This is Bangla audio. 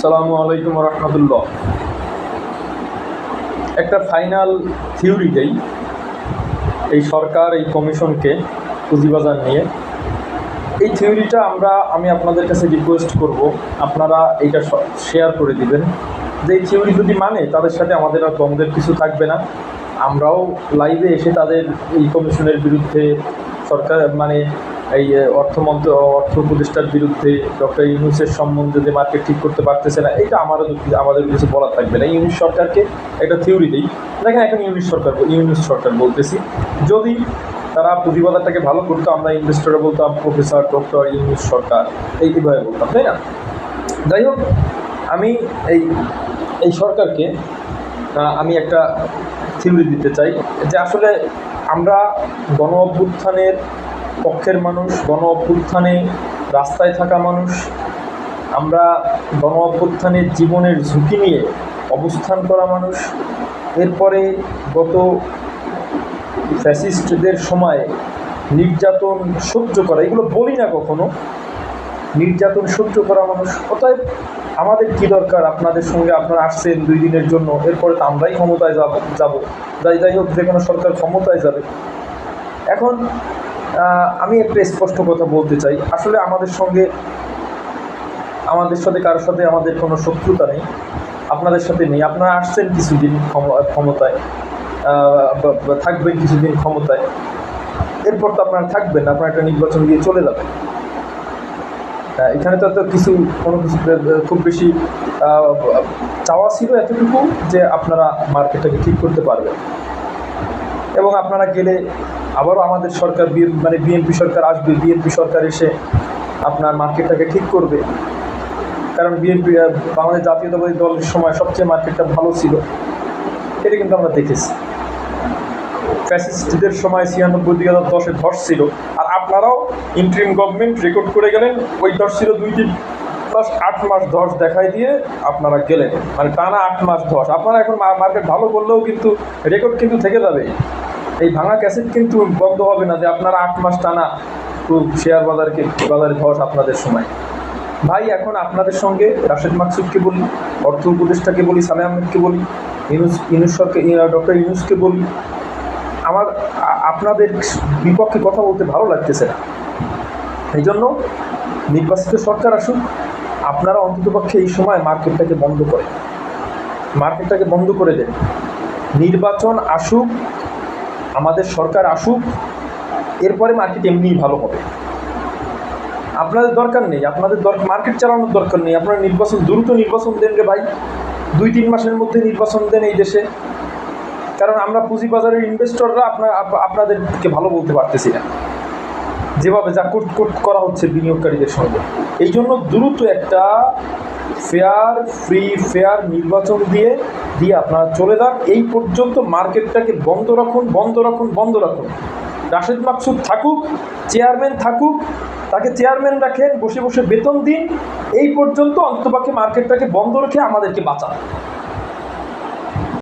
আসসালামু আলাইকুম রহমতুল্লাহ। একটা ফাইনাল থিওরি দেই, এই সরকার, এই কমিশনকে পুঁজিবাজার নিয়ে। এই থিওরিটা আমরা, আমি আপনাদের কাছে রিকোয়েস্ট করব, আপনারা এইটা শেয়ার করে দিবেন। যে এই থিওরি যদি মানে তাদের সাথে আমাদের আর দ্বন্দ্বের কিছু থাকবে না। আমরাও লাইভে এসে তাদের এই কমিশনের বিরুদ্ধে সরকার মানে এই অর্থমন্ত্র, অর্থ উপদেষ্টার বিরুদ্ধে ডক্টর ইউনুসের সম্বন্ধে যে মার্কেট ঠিক করতে পারতেছে না এটা আমারও আমাদের কিছু বলার থাকবে না। ইউনুস সরকারকে একটা থিওরি দিই। দেখেন, এখন ইউনিশ সরকার, ইউনুস সরকার বলতেছি, যদি তারা পুঁজিবাজারটাকে ভালো করতো, আমরা ইনভেস্টররা বলতাম, প্রফেসর, ডক্টর ইউনুস সরকার। এই এইভাবে বলতাম, তাই না? যাই হোক, আমি এই এই সরকারকে আমি একটা থিওরি দিতে চাই যে আসলে আমরা গণ অভ্যুত্থানের পক্ষের মানুষ, গণ অভ্যুত্থানে রাস্তায় থাকা মানুষ। আমরা গণ অভ্যুত্থানের জীবনের ঝুঁকি নিয়ে অবস্থান করা মানুষ। এরপরে গত ফ্যাসিস্টদের সময় নির্যাতন সহ্য করা, এগুলো বলি না কখনো। নির্যাতন সহ্য করা মানুষ। অতএব আমাদের কি দরকার? আপনাদের সঙ্গে আপনারা আসছেন দুই দিনের জন্য। এরপরে তো আমরাই ক্ষমতায় যাব যাব। যাই যাই হোক, যে কোনো সরকার ক্ষমতায় যাবে। এখন আমি একটা স্পষ্ট কথা বলতে চাই। আসলে আমাদের সঙ্গে, আমাদের সাথে, কারোর সাথে আমাদের কোনো শত্রুতা নেই, আপনাদের সাথে নেই। আপনারা আসছেন কিছুদিন ক্ষম- ক্ষমতায় থাকবেন কিছুদিন ক্ষমতায়। এরপর তো আপনারা থাকবেন, আপনারা একটা নির্বাচন দিয়ে চলে যাবেন। এখানে তো এত কিছু, কোনো কিছু খুব বেশি চাওয়া ছিল এতটুকু যে আপনারা মার্কেটটাকে ঠিক করতে পারবেন। এবং আপনারা গেলে আবারও আমাদের সরকার মানে বিএনপি সরকার আসবে বিএনপি সরকার এসে আপনার মার্কেটটাকে ঠিক করবে। কারণ বিএনপি বাংলাদেশ জাতীয়তাবাদী দলের সময় সবচেয়ে মার্কেটটা ভালো ছিল। এটা কিন্তু আমরা দেখেছি। ফ্যাসিস্টদের সময় ছিয়ানব্বই দুই হাজার দশে ধস ছিল। আর আপনারাও ইন্টারিম গভর্নমেন্ট রেকর্ড করে গেলেন, ওই ধস ছিল দুই তিন মাস আট মাস ধস দেখাই দিয়ে আপনারা গেলেন। মানে টানা আট মাস ধস। আপনারা এখন মার্কেট ভালো করলেও কিন্তু রেকর্ড কিন্তু থেকে যাবে। এই ভাঙা ক্যাসেট কিন্তু বন্ধ হবে না যে আপনারা আট মাস টানা শেয়ার বাজারকে বাজারে ধস আপনাদের সময়। ভাই, এখন আপনাদের সঙ্গে রাশেদ মাকসুদকে বলি, অর্থ উপদেষ্টাকে বলি সালে আহমেদকে বলি ইউনুস সরকার ডক্টর ইউনুসকে বলি। আমার আপনাদের বিপক্ষে কথা বলতে ভালো লাগতেছে না। এই জন্য নির্বাচিত সরকার আসুক, আপনারা অন্ততপক্ষে এই সময় মার্কেটটাকে বন্ধ করেন মার্কেটটাকে বন্ধ করে দেন। নির্বাচন আসুক আমাদের সরকার আসুক, এরপরে মার্কেট এমনিই ভালো হবে। আপনাদের দরকার নেই, আপনাদের দরকার মার্কেট চালানোর দরকার নেই। আপনারা নির্বাচন, দ্রুত নির্বাচন দেন রে ভাই। দুই, তিন মাসের মধ্যে নির্বাচন দেন এই দেশে। কারণ আমরা পুঁজিবাজারের ইনভেস্টররা আপনার আপনাদেরকে ভালো বলতে পারতেছি না। যেভাবে যা কোট কোট করা হচ্ছে বিনিয়োগকারীদের সঙ্গে। এই জন্য দ্রুত একটা ফেয়ার ফ্রি ফেয়ার নির্বাচন দিয়ে দিয়ে আপনারা চলে যান। এই পর্যন্ত মার্কেটটাকে বন্ধ রাখুন বন্ধ রাখুন বন্ধ রাখুন। রাশেদ মাকসুদ থাকুক, চেয়ারম্যান থাকুক, তাকে চেয়ারম্যান রাখেন, বসে বসে বেতন দিন। এই পর্যন্ত অন্তপাকে মার্কেটটাকে বন্ধ রেখে আমাদেরকে বাঁচান।